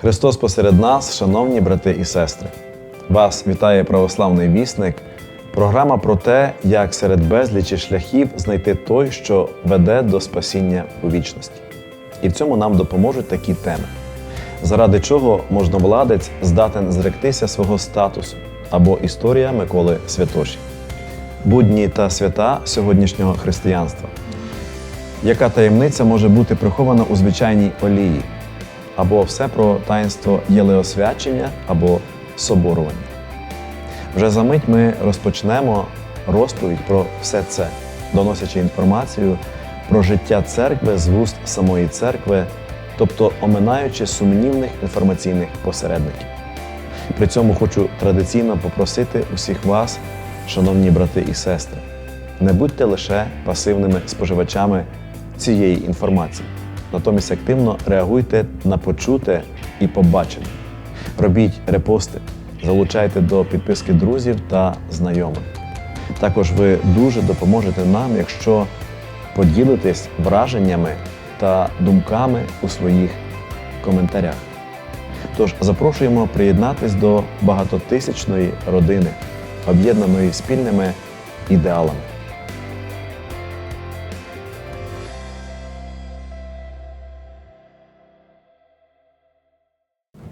Христос посеред нас, шановні брати і сестри. Вас вітає православний вісник. Програма про те, як серед безлічі шляхів знайти той, що веде до спасіння у вічності. І в цьому нам допоможуть такі теми, заради чого можновладець здатен зректися свого статусу або історія Миколи Святоші, будні та свята сьогоднішнього християнства. Яка таємниця може бути прихована у звичайній олії? Або все про таїнство єлеосвячення або соборування. Вже за мить ми розпочнемо розповідь про все це, доносячи інформацію про життя церкви з вуст самої церкви, тобто оминаючи сумнівних інформаційних посередників. При цьому хочу традиційно попросити усіх вас, шановні брати і сестри, не будьте лише пасивними споживачами цієї інформації, натомість активно реагуйте на почуте і побачене. Робіть репости, залучайте до підписки друзів та знайомих. Також ви дуже допоможете нам, якщо поділитесь враженнями та думками у своїх коментарях. Тож запрошуємо приєднатись до багатотисячної родини, об'єднаної спільними ідеалами.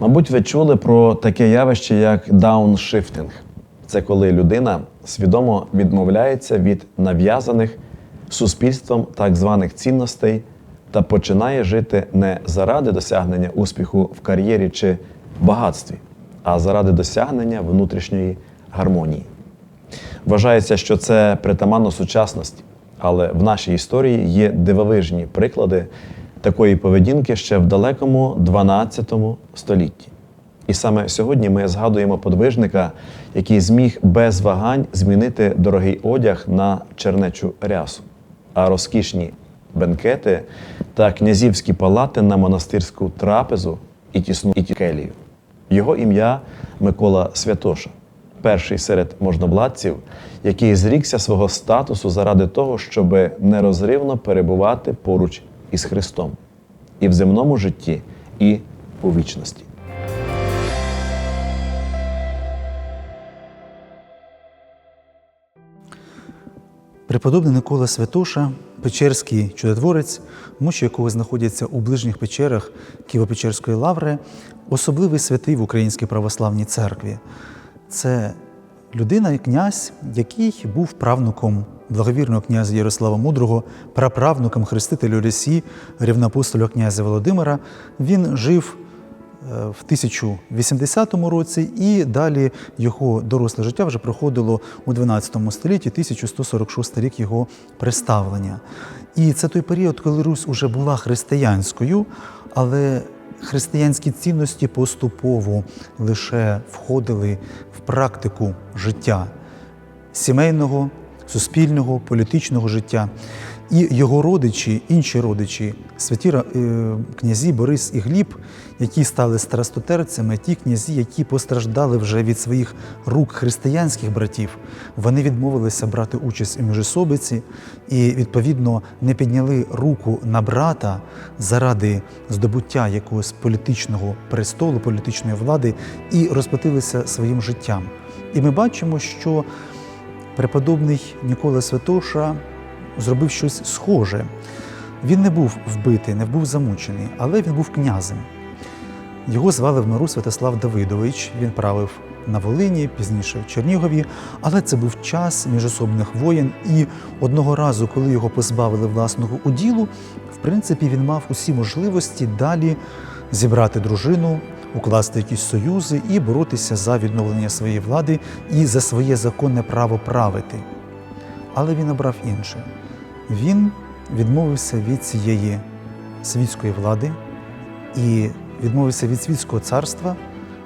Мабуть, ви чули про таке явище, як дауншифтинг. Це коли людина свідомо відмовляється від нав'язаних суспільством так званих цінностей та починає жити не заради досягнення успіху в кар'єрі чи багатстві, а заради досягнення внутрішньої гармонії. Вважається, що це притаманно сучасності, але в нашій історії є дивовижні приклади такої поведінки ще в далекому 12 столітті. І саме сьогодні ми згадуємо подвижника, який зміг без вагань змінити дорогий одяг на чернечу рясу, а розкішні бенкети та князівські палати на монастирську трапезу і тісну келію. Його ім'я Микола Святоша, перший серед можновладців, який зрікся свого статусу заради того, щоб нерозривно перебувати поруч із Христом і в земному житті, і у вічності. Преподобний Микола Святоша, Печерський чудотворець, мощі якого знаходяться у ближніх печерах Києво-Печерської лаври, особливий святий в Українській православній церкві. Це людина і князь, який був правнуком благовірного князя Ярослава Мудрого, праправнуком хрестителю Росії, рівноапостоля князя Володимира. Він жив е, в 1080 році, і далі його доросле життя вже проходило у 12 столітті, 1146 рік його представлення. І це той період, коли Русь уже була християнською, але християнські цінності поступово лише входили в практику життя сімейного, суспільного, політичного життя. І його родичі, інші родичі, святі е, князі Борис і Гліб, які стали страстотерцями, ті князі, які постраждали вже від своїх рук християнських братів, вони відмовилися брати участь у міжособиці і, відповідно, не підняли руку на брата заради здобуття якогось політичного престолу, політичної влади і розплатилися своїм життям. І ми бачимо, що преподобний Нікола Святоша зробив щось схоже. Він не був вбитий, не був замучений, але він був князем. Його звали в миру Святослав Давидович. Він правив на Волині, пізніше в Чернігові, але це був час міжособних воєн. І одного разу, коли його позбавили власного уділу, в принципі, він мав усі можливості далі зібрати дружину, укласти якісь союзи і боротися за відновлення своєї влади і за своє законне право правити. Але він обрав інше. Він відмовився від цієї світської влади і відмовився від світського царства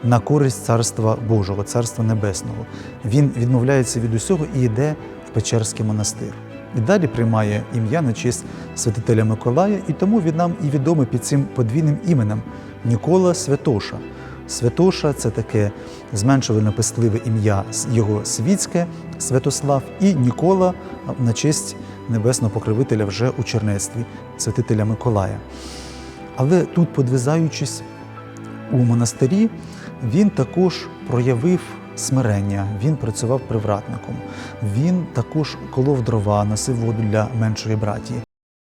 на користь царства Божого, царства Небесного. Він відмовляється від усього і йде в Печерський монастир. І далі приймає ім'я на честь святителя Миколая, і тому він нам і відомий під цим подвійним іменем Нікола Святоша. Святоша це таке зменшувально пестливе ім'я його світське Святослав, і Нікола на честь небесного покровителя вже у чернецтві, святителя Миколая. Але тут, подвизаючись у монастирі, він також проявив смирення, він працював привратником, він також колов дрова, носив воду для меншої братії.